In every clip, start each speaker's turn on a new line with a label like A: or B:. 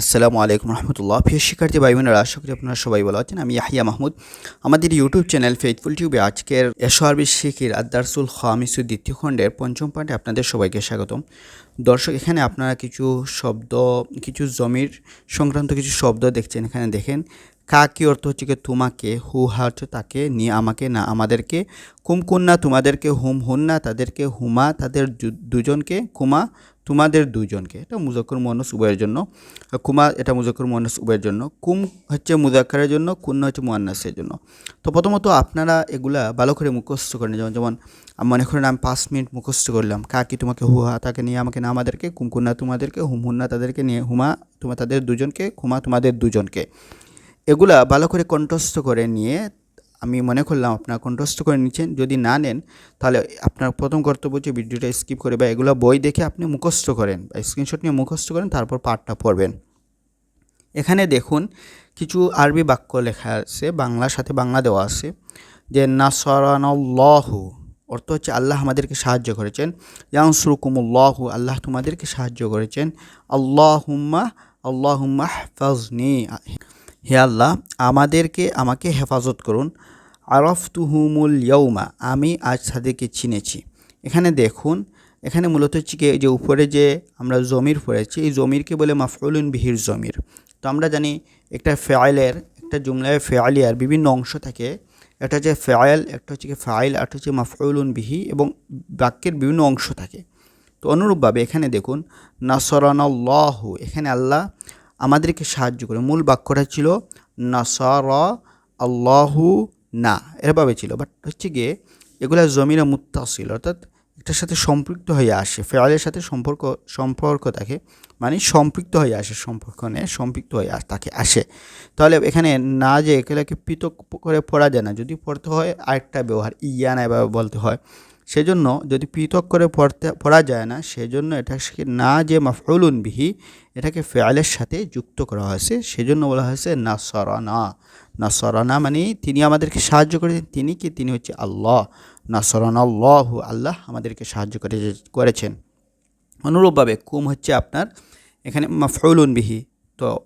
A: আসসালামু আলাইকুম রহমতুল্লাহ। প্রিয় শিক্ষার্থী ভাই বোনেরা আশা করি আপনারা সবাই ভালো আছেন। আমি ইয়াহিয়া মাহমুদ। আমাদের ইউটিউব চ্যানেল ফেথফুল টিউবে আজকের এশো আরবি শিখির আদারসুল খামিসু দ্বিতীয় খণ্ডের পঞ্চম পাঠে আপনাদের সবাইকে স্বাগতম। দর্শক, এখানে আপনারা কিছু শব্দ, কিছু জমির সংক্রান্ত কিছু শব্দ দেখছেন, এখানে দেখেন। কা কি অর্থ হচ্ছে কি তোমাকে, হু, হা হচ্ছে তাকে নিয়ে আমাকে, না আমাদেরকে, কুম কুন্না তোমাদেরকে, হুম হুন্না তাদেরকে, হুমা তাদের দুজনকে, কুমা তোমাদের দুজনকে। এটা মুজাক্কর মুয়ান্নাস উভয়ের জন্য। কুমা এটা মুজাক্কর মুয়ান্নাস উভয়ের জন্য। কুম হচ্ছে মুজাক্কারের জন্য কুন্না হচ্ছে মুয়ান্নাসের জন্য। তো প্রথমত আপনারা এগুলা ভালো করে মুখস্থ করেন যেমন যেমন মনে করেন আমি পাঁচ মিনিট মুখস্থ করলাম। কাকি তোমাকে হুহা তাকে নিয়ে আমাকে, না আমাদেরকে কুমকুন্না তোমাদেরকে, হুম হুন্না তাদেরকে নিয়ে হুমা তোমার তাদের দুজনকে খুমা তোমাদের দুজনকে। এগুলা ভালো করে কণ্ঠস্থ করে নিয়ে আমি মনে করলাম আপনারা কণ্ঠস্থ করে নিচ্ছেন। যদি না নেন, তাহলে আপনার প্রথম কর্তব্য হচ্ছে ভিডিওটা স্কিপ করে বা এগুলো বই দেখে আপনি মুখস্থ করেন বা স্ক্রিনশট নিয়ে মুখস্থ করেন, তারপর পাঠটা পড়বেন। এখানে দেখুন, কিছু আরবি বাক্য লেখা আছে, বাংলার সাথে বাংলা দেওয়া আছে, যে নাসরানাল্লাহু, অর্থ হচ্ছে আল্লাহ আমাদেরকে সাহায্য করেছেন। ইয়ানসুরকুমুল্লাহু, আল্লাহ তোমাদেরকে সাহায্য করেছেন। আল্লাহ হুম্মা আল্লাহুম্মা আল্লাহুম্মা হাফাজনি। হে আল্লাহ, আমাদেরকে আমাকে হেফাজত করুন। আরফ তুহুমুল ইয়ৌমা আমি আজ তাদেরকে চিনেছি। এখানে দেখুন, এখানে মূলত হচ্ছে কি যে উপরে যে আমরা জমির পড়েছি, এই জমিরকে বলে মাফরুলুন বিহির জমির। তো আমরা জানি একটা ফেয়ালের একটা জুমলায় ফেয়ালিয়ার বিভিন্ন অংশ থাকে। একটা হচ্ছে ফেয়াল একটা হচ্ছে ফাইল একটা হচ্ছে মাফরুলুন বিহি এবং বাক্যের বিভিন্ন অংশ থাকে। তো অনুরূপভাবে এখানে দেখুন, নাসরানাল্লাহু, এখানে আল্লাহ আমাদেরকে সাহায্য করে। মূল বাক্যটা ছিল, নাসার আল্লাহু না। এরভাবে ছিল। বাট হচ্ছে গিয়ে, এগুলো জমিরা মুত্তাসিল, অর্থাৎ এটার সাথে সম্পৃক্ত হয়ে আসে। ফেয়ালের সাথে সম্পর্ক সম্পর্ক থাকে মানে সম্পৃক্ত হয়ে আসে সম্পর্ক নেই সম্পৃক্ত হয়ে তাকে আসে। তাহলে এখানে না যে এগুলোকে পৃথক করে পড়া যায় না। যদি পড়তে হয়, আরেকটা ব্যবহার ইয়া না এভাবে বলতে হয়। সেজন্য যদি পৃথক করে পড়তে, পড়া যায় না, সেজন্য এটাকে না যে মাফউলুন বিহি, এটাকে ফেয়ালের সাথে যুক্ত করা হয়েছে। সেজন্য বলা হয়েছে নাসরানা। নাসরানা মানে তিনি আমাদেরকে সাহায্য করেছেন, তিনি কি? তিনি হচ্ছে আল্লাহ। নাসরান আল্লাহ আল্লাহ আমাদেরকে সাহায্য করে, করেছেন। অনুরূপভাবে কুম হচ্ছে আপনার, এখানে মাফউলুন বিহি। তো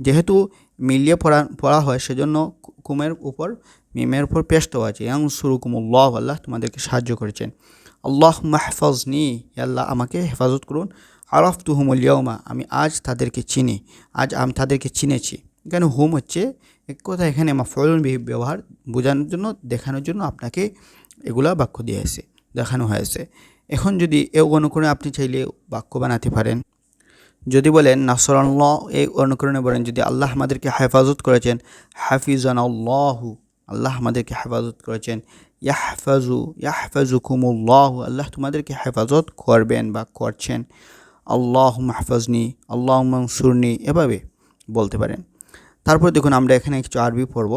A: যেহেতু মিলিয়ে পড়া পড়া হয়, সেজন্য কুমের উপর, মিমের উপর পেস্ট আছে। ইয়াং সুরুকুমুল্লাহ আল্লাহ তোমাদেরকে সাহায্য করেছেন। আল্লাহ মাহফাজনি আল্লাহ, আমাকে হেফাজত করুন। আরফ তু হুমুল ইয়মা আমি আজ তাদেরকে চিনি, আজ আমি তাদেরকে চিনেছি। এখানে হুম হচ্ছে, এক কথা এখানে বিহি ব্যবহার, বোঝানোর জন্য, দেখানোর জন্য আপনাকে এগুলা বাক্য দিয়েছে দেখানো হয়েছে। এখন যদি এ অনুকরণে আপনি চাইলে বাক্য বানাতে পারেন। যদি বলেন, নাসরাল্লাহ এই অনুকরণে বলেন, যদি আল্লাহ আমাদেরকে হেফাজত করেছেন হাফিজান আল্লাহু আল্লাহ আমাদেরকে হেফাজত করেছেন, ইয়াহফাজু ইয়াহফাজু কুমুল্লাহ আল্লাহ তোমাদেরকে হেফাজত করবেন বা করছেন। আল্লাহ মাহফাজনি আল্লাহ মনসুরনি এভাবে বলতে পারেন। তারপর দেখুন, আমরা এখানে কিছু আরবি পড়ব।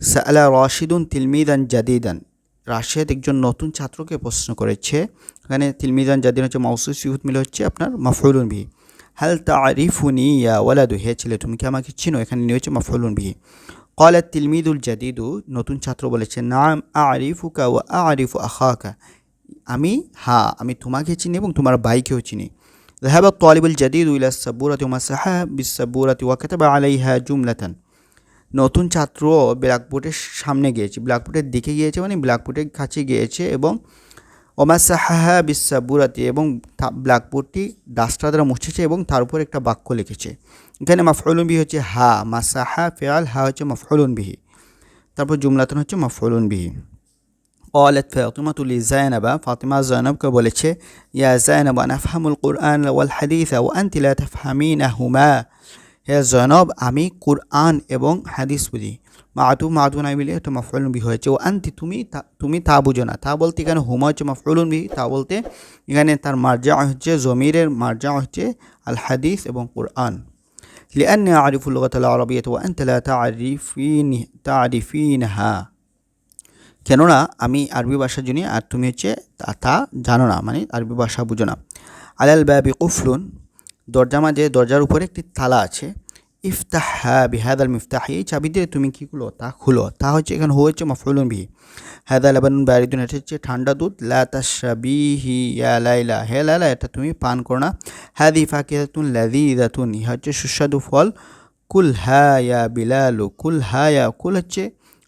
A: সালা রশিদুন তিলমিদান জাদিদান রাশিয়াত একজন নতুন ছাত্রকে প্রশ্ন করেছে। এখানে তিলমিদান জাদিন হচ্ছে মাউসুস, ইহুদ মিলে হচ্ছে আপনার মাফরুলুন বিহি। হাল তারিফুনি ইয়া ওয়ালাদু হে ছেলে তুমি কি আমাকে চিনো এখানে নিয়ে হচ্ছে মাফরুলুন বিহি কলা তিলমিদুল জাদিদু নতুন ছাত্র বলেছে নাম আরিফুকা ও আরিফু আখাকা আমি হ্যাঁ আমি তোমাকে চিনি এবং তোমার ভাইকেও চিনি ذهب الطالب الجديد إلى السبورة ومسح بالسبورة وكتب عليها جملة নতুন ছাত্র ব্ল্যাকবোর্ডের সামনে গিয়েছে ব্ল্যাকবোর্ডের দিকে গিয়েছে মানে ব্ল্যাকবোর্ডের কাছে গিয়েছে এবং ওমাসাহা বুরাতি এবং ব্ল্যাকবোর্ডটি ডাস্টার দ্বারা মুছেছে এবং তার উপর একটা বাক্য লিখেছে। এখানে মাফলুন বিহি হচ্ছে হা মাসা হা ফেয়াল হা হচ্ছে মাফলুন বিহি। তারপর জুমলাতন হচ্ছে মাফলুন বিহি। قالت فاطمة لزينب فاطمة زينب বলেছে يا زينب أنا أفهم القرآن والحديث وأنت لا تفهمينهما হে জয়নব আমি কুরআন এবং হাদিস বুঝি মাতু মাতু নাই মিলে একটা মাফরুল বি হয়েছে ও আন্তি তুমি তা- তুমি তা বুঝো না তা বলতে এখানে হুমা হচ্ছে মাফরুলুন বি তা বলতে এখানে তার মার্জা হচ্ছে জমিরের মার্জা হচ্ছে আল হাদিস এবং কুরআন لأني أعرف اللغة العربية وأنت لا تعرفين تعرفينها কেননা আমি আরবি ভাষা জানি আর তুমি হচ্ছে তা- তা জানো না মানে আরবি ভাষা বুঝো না আলাল বাবি কুফলুন দরজা মাঝে দরজার উপরে একটি তালা আছে। ইফতাহ বিহাদাল মিফতাহ এই চাবি দিয়ে তুমি কী খুলো? তা খুলো। তা হচ্ছে এখানে হয়েছে মফুলুন বিহি। হাদা লাবানুন বারিদুন এটা হচ্ছে ঠান্ডা দুধ। লা তাশাবিহি ইয়া লাইলা হে লাইলা এটা তুমি পান করো না। হাদি ফাকিহাতুন লাযীদাতুন ইহা হচ্ছে সুস্বাদু ফল। কুল হা ইয়া বিলালু কুল হা ইয়া কুল হচ্ছে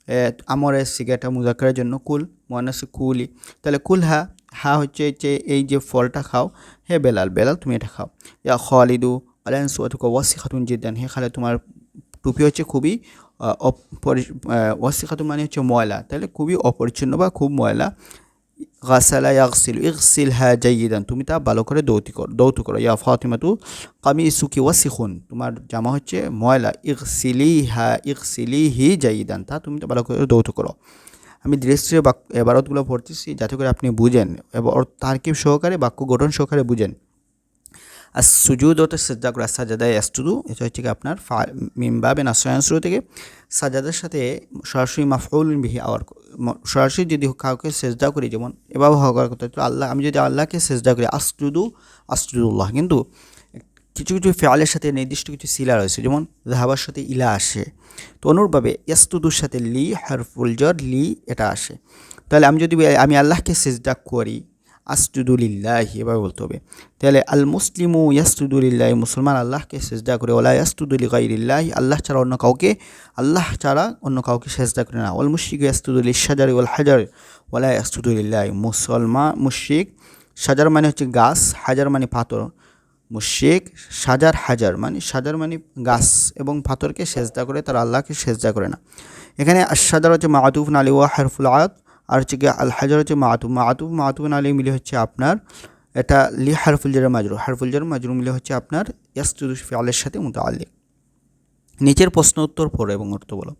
A: এ, আমরের সিগারেটটা মুজাক্কারের জন্য কুল মনাস কুলি। তাহলে কুল হা হা হচ্ছে যে এই যে ফলটা খাও, হে বেলাল বেলাল তুমি এটা খাও। ইয়া খালিদু আলাইন সুয়াতুকা ওয়াসি খাতুন জিদ্দান। হে খালে তোমার টুপি হচ্ছে খুবই ওয়াসি খাতুন মানে হচ্ছে ময়লা। তাহলে খুবই অপরিচ্ছন্ন বা খুব ময়লা। গাসালা ইয়াগসিল ইগসিল হা জাইদান তুমি তা ভালো করে দৌতি করো, দৌত করো। ইয়া ফাতিমাতু কামিসুকি ওয়াসিখুন। তোমার জামা হচ্ছে ময়লা। ইগসিলি হা ইগসিলি হি জাইদান তা তুমি তো ভালো করে দৌত করো। আমি দৃষ্টির বাক্য এবারতগুলো পড়তেছি, যাতে করে আপনি বুঝেন, এবং তারকিব সহকারে, বাক্য গঠন সহকারে বুঝেন। আর সুজুদ হতে সেজদা করা সাজাদায় অ্যাস্টুদু এটা হচ্ছে কি আপনার ফা মিমবাবে নাসরায়ন শুরু থেকে সাজাদার সাথে সরাসরি মাফউল বিহি আওয়ার সরাসরি যদি কাউকে সেজদা করি, যেমন এভাবে হওয়ার কথা আল্লাহ, আমি যদি আল্লাহকে সেজদা করি আস্তুদু আস্তুদুল্লাহ কিন্তু কিছু কিছু ফেয়ালের সাথে নির্দিষ্ট কিছু সিলা রয়েছে, যেমন ধাবার সাথে ইলা আসে, তো অনুরূপভাবে ইয়াস্তুদুর সাথে লি, হারফুল জর লি, এটা আসে। তাহলে আমি যদি আমি আল্লাহকে সেজদা করি আস্তুদুলিল্লাহ এভাবে বলতে হবে। তাহলে আল মুসলিমু ইয়াস্তুদুলিল্লাহ মুসলমান আল্লাহকে সেজদা করে ওলা ইয়াস্তুদুলি গাইরিল্লাহ আল্লাহ ছাড়া অন্য কাউকে, আল্লাহ ছাড়া অন্য কাউকে সেজদা করে না। ওল মুশিক ইয়াস্তুদুল সাজার ওল হাজার ওলা ইয়াস্তুদুলিল্লাহ মুসলমান মুশিক সাজার মানে হচ্ছে গাছ, হাজার মানে পাথর। মুশিক সাজার হাজার মানে সাজার মানে গাছ এবং পাথরকে সেজদা করে, তারা আল্লাহকে সেজদা করে না। এখানে সাজার হচ্ছে মাতুফ ওয়া হারফুল আয়াত, আর হচ্ছে গিয়ে আল হাজার হচ্ছে মাতুফ মাতুফ মাতুফ নালি মিলে হচ্ছে আপনার, এটা লি হারফুল জার মাজরু, হারফুল জার মাজরু মিলে হচ্ছে আপনার ইয়াস্তুদু ফিআলের সাথে মুতাআল্লিক। নিচের প্রশ্ন উত্তর পড়ো এবং অর্থ বলো।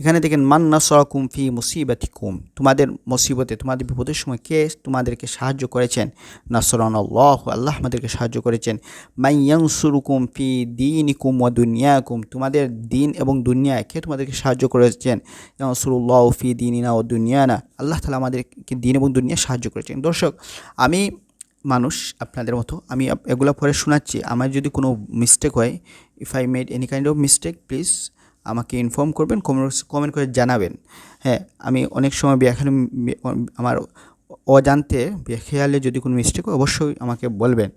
A: এখানে দেখেন, মান নাসরাকুম ফি মুসিবাতি কুম তোমাদের মুসিবতে, তোমাদের বিপদের সময় কে তোমাদেরকে সাহায্য করেছেন? নাসরান আল্লাহ আল্লাহ আমাদেরকে সাহায্য করেছেন। মাই ইয়ানসুরুকুম ফি দিনিকুম দুনিয়া কুম তোমাদের দিন এবং দুনিয়ায় কে তোমাদেরকে সাহায্য করেছেন? ইয়ানসুরুল্লাহ ফি দিন দিনিনা ও দুনিয়ানা আল্লাহ তালা আমাদেরকে দিন এবং দুনিয়া সাহায্য করেছেন। দর্শক, আমি মানুষ আপনাদের মতো, আমি এগুলো পরে শোনাচ্ছি। আমার যদি কোনো মিস্টেক হয় if I made any kind of mistake please আমাকে ইনফর্ম করবেন কমেন্ট করে জানাবেন। হ্যাঁ আমি অনেক সময় ব্যাখ্যানে আমার অজান্তে ব্যাখ্যালে যদি কোনো মিস্টেক হয়, অবশ্যই আমাকে বলবেন।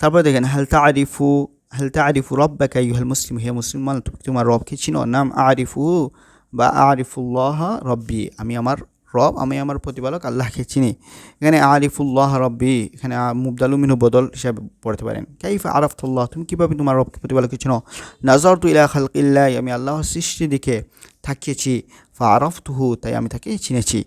A: তারপরে দেখেন হালতা আরিফু হালতা আরিফু রব বা কাইহাল মুসলিম? হে মুসলমান তোমার রবকে চিনো? নাম আরিফু বা আরিফুল্লাহ রব্বি। আমি আমার রব, আমি আমার প্রতিপালক আল্লাহকে চিনি। এখানে আরিফুল্লাহ রব্বি, এখানে মুবদালু মিনু বদল হিসাবে পড়তে পারেন। কাইফ আরাফতুল্লাহ, তুমি কীভাবে তোমার রবকে প্রতিপালককে চিনো? নাজর তু ইলা খালকিল্লাহ, আমি আল্লাহর সৃষ্টি দিকে থাকিয়েছি ফা আরফ তুহু তাই আমি তাকে চিনেছি।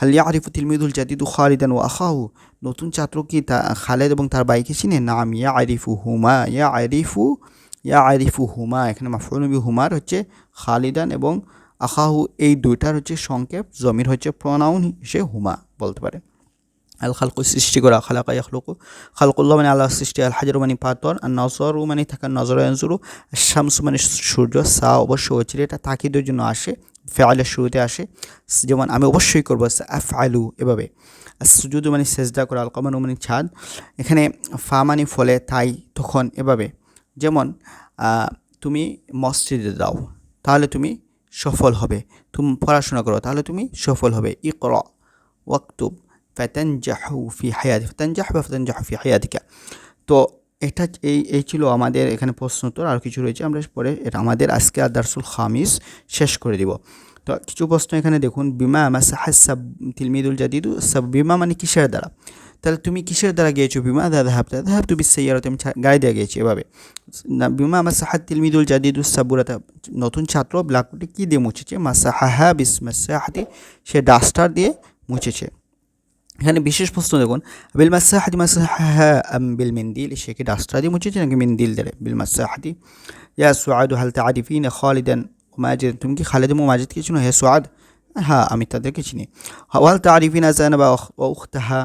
A: হাল ইয়ারিফু তিলমিদুল জাদিদু খালিদান ও আখাহু, নতুন ছাত্র কি তা খালেদ এবং তার বাইকে চিনে? নাম ইয়া আরিফু হুমা ইয়া আরিফু ইয়া আরিফু হুমা এখানে মাফরুনবি হুমার হচ্ছে খালিদান এবং আখাহু এই দুইটার হচ্ছে সংক্ষেপ, জমির হচ্ছে প্রনাউন হিসেবে হুমা বলতে পারে। আল খালকু সৃষ্টি করা খালাকা ইয়াখলুকু। খালকুল্লাহ মানে আল্লাহ সৃষ্টি, আল হাজার মানে পাতর আর নজরু মানে থাকা নজর আনজুরু। শামসু মানে সূর্য, সা অবশ্যই হচ্ছে এটা তাকিদের জন্য আসে, ফেয়ালের শুরুতে আসে। যেমন আমি অবশ্যই করব আফ আলু এভাবে। আর সুজুদু মানে সেজদা করা, আল কমানু মানে ছাদ। এখানে ফা মানে ফলে, তাই, তখন এভাবে। যেমন তুমি মসজিদে দাও তাহলে তুমি সফল হবে। তুমি পড়াশোনা করো, তাহলে তুমি সফল হবে। ইকর, ওয়াক্তুব, ফাতানজাহু ফি হায়াতি, ফাতানজাহ বা ফাতানজাহু ফি হায়াতিকা। তো এটা এই এই ছিল আমাদের এখানে প্রশ্ন উত্তর আর কিছু রয়েছে, আমরা পরে এটা আমাদের আজকে আদারসুল খামিস শেষ করে দিব। তো কিছু প্রশ্ন এখানে দেখুন, বিমা মাসাহাস সাব, তিলমিদুল জাদিদু, সাব বিমা মানে কিসের দ্বারা? তাহলে তুমি কিসের দ্বারা গিয়েছো? বিমা দাদা হাব দাদা হাব তুমি গাড়ি দিয়ে গিয়েছি এভাবে। না, বিমা আমার মাসাহাত তিলমিদুল জাদিদু সাবুরাতা নতুন ছাত্র ব্ল্যাকবোর্ডে কী দিয়ে মুছেছে? মাসাহাহা বিস মাসাহাতি সে ডাস্টার দিয়ে মুছেছে। এখানে বিশেষ প্রশ্ন দেখুন, বিল মাসাহাতি মাসাহা আম বিল মিন্দিল, সে কি ডাস্টার দিয়ে মুছেছে নাকি মিন্দিল দিয়ে? বিল মাসাহাতি ইয়া সুআদু হাল তারিফিন খালিদান মাজিদ তুমি কি খালিদ এবং মাজিদকে চিনো হে সুআদ হ্যাঁ আমি তাদেরকে চিনি هل تعرفين زينب وأخ- وأختها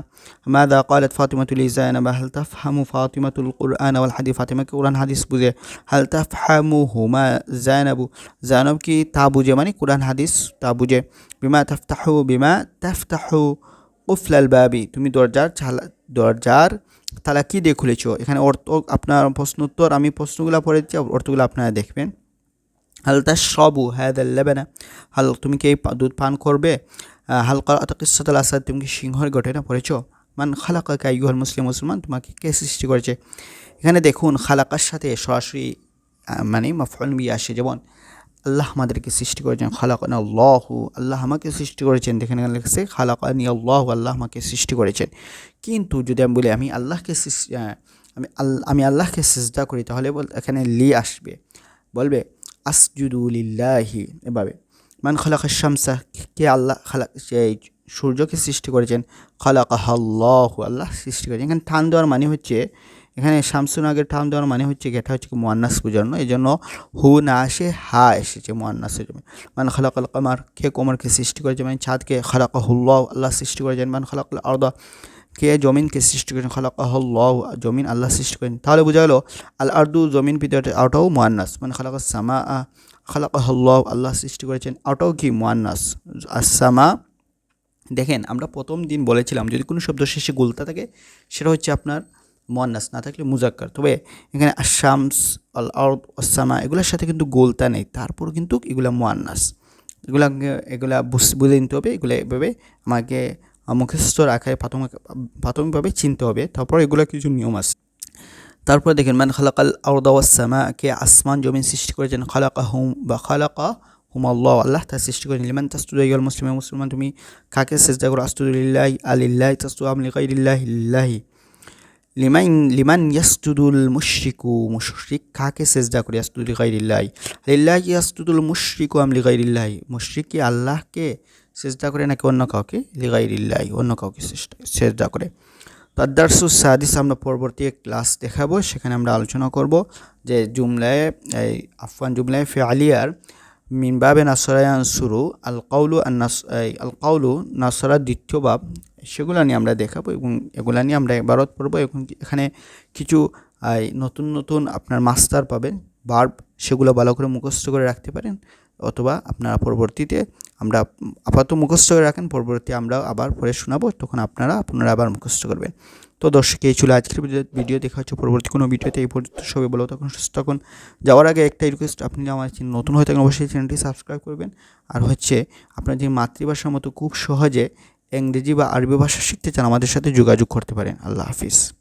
A: ماذا قالت فاطمة لزينب هل تفهم فاطمة القرآن والحديث فاطمة কোরআন হাদিস বুঝে هل تفهمهما زينب زينب কি তা বুঝে মানে কোরআন হাদিস তা বুঝে বিমা تفتح বিমা تفتح কুফলাল বাবি তুমি দরজার ছালা দরজার তালা কী দিয়ে খুলেছো এখানে অর্থ আপনার প্রশ্ন উত্তর আমি প্রশ্নগুলো পড়েছি অর্থগুলো আপনারা দেখবেন হাল তাশরাবু হাদাল লাবানা হাল তুমি কি দুধ পান করবে? হাল কারাত কিসাতুল আসাদ তুমি কি সিংহর ঘটনা পড়েছো? মান খালাকা কাইগুহাল মুসলিম মুসলমান তোমাকে কে সৃষ্টি করেছে? এখানে দেখুন, খালাকার সাথে সরাসরি মানে মাফুল বি আসে যেমন, আল্লাহ আমাদেরকে সৃষ্টি করেছেন, খালাকানি আল্লাহ আল্লাহ আমাকে সৃষ্টি করেছেন। দেখেন এখানে লিখছে খালাকানি আল্লাহ আল্লাহ আমাকে সৃষ্টি করেছেন। কিন্তু যদি আমি বলি, আমি আল্লাহকে আমি আমি আল্লাহকে সিজদা করি, তাহলে এখানে লি আসবে। বলবে আসজুদুলিল্লাহি এভাবে। মান খালাকা শামসা, কে আল্লাহ খালা সেই সূর্যকে সৃষ্টি করেছেন খালাকা আল্লাহ আল্লাহ সৃষ্টি করেছেন। এখানে টান দেওয়ার মানে হচ্ছে, এখানে শামসুন আগের টান দেওয়ার মানে হচ্ছে এটা হচ্ছে মোয়ান্নাস বোঝানো এই জন্য হু না আসে, হা এসেছে মোয়ান্নাসের জন্য। মান খালাকাল কামার, কে কোমরকে সৃষ্টি করেছে মানে চাঁদকে খালাকা হুল্লাহ আল্লাহ সৃষ্টি করেছেন, মান খালাকাল আরদা কে জমিনকে সৃষ্টি করেছেন? খালাকা হল্লাহ জমিন, আল্লাহ সৃষ্টি করেন। তাহলে বোঝা গেল আল আর্দু জমিন ভিতরে আওটাও মোয়ান্নাস। মানে খালাকা সামা খালাকা হল্লাহ আল্লাহ সৃষ্টি করেছেন, আওটাও কি মোয়ান্নাস? আসামা দেখেন, আমরা প্রথম দিন বলেছিলাম, যদি কোনো শব্দ শেষে গুলতা থাকে, সেটা হচ্ছে আপনার মোয়ান্নাস, না থাকলে মুজাক্কার। তবে এখানে আসামস আল আর্দ আসামা এগুলোর সাথে কিন্তু গোলতা নেই। তারপর কিন্তু এগুলা মোয়ান্নাস। এগুলা এগুলা বুঝে নিতে হবে, এগুলো এভাবে আমাকে মুখস্থ রাখায় প্রাথমিক, প্রাথমিকভাবে চিনতে হবে। তারপর এগুলো কিছু নিয়ম আছে। তারপর দেখেন, মান খালাকাল আউদাওয়াসামা কে আসমান জমিন সৃষ্টি করেছেন খালাকা হুম বা খালাকা হুম আল্লাহ আল্লাহ তার সৃষ্টি করেন লিমান তাস্তুদাইল মুসলিম মুসলমান, তুমি কাকে চেষ্টা করো? আস্তুদুলিল্লাহ আলিল্লাহ তাস্তু আমলিকাইলিল্লাহ ইল্লাহি লিমান লিমান ইয়াসতুদুল মুশরিকু, মুশরিক কাকে সেজদা করে? ইয়াসতুদুল গাইরিল্লাহি লিল্লাহি ইয়াসতুদুল মুশরিকু আম লিগাইরিল্লাহি। মুশরিক কি আল্লাহকে সেজদা করে নাকি অন্য কাউকে, লিগাইরিল্লাহি, অন্য কাউকে সেজদা করে। তাদ্দারসু সাদিস আমরা পরবর্তী ক্লাস দেখাবো, সেখানে আমরা আলোচনা করব যে জুমলায়, এই আফগান জুমলায় ফেআলিয়ার মিনবাবে নাসরায়ান শুরু আল কাউলু আল কাউলু নাসরার দ্বিতীয় বাব, সেগুলো নিয়ে আমরা দেখাবো এবং এগুলো নিয়ে আমরা এবারত পড়ব। এবং এখানে কিছু নতুন নতুন আপনার মাস্টার পাবেন বার্ব সেগুলো ভালো করে মুখস্থ করে রাখতে পারেন। অথবা আপনারা পরবর্তীতে আমরা আপাতত মুখস্থ করে রাখেন, পরবর্তী আমরা আবার পরে শোনাবো, তখন আপনারা আপনারা আবার মুখস্থ করবেন। তো দর্শক, এই ছিল আজকের ভিডিও- দেখা হচ্ছে পরবর্তী কোনো ভিডিওতে, এই পর্যন্ত সবাই ভালো তখন সুস্থ থাকুন। যাওয়ার আগে একটাই রিকোয়েস্ট আপনি আমার নতুন হয়ে থাকেন, অবশ্যই চ্যানেলটি সাবস্ক্রাইব করবেন। আর হচ্ছে, আপনার যে মাতৃভাষার মতো খুব সহজে ইংরেজি বা আরবি ভাষা শিখতে চান, আমাদের সাথে যোগাযোগ করতে পারেন। আল্লাহ হাফিজ।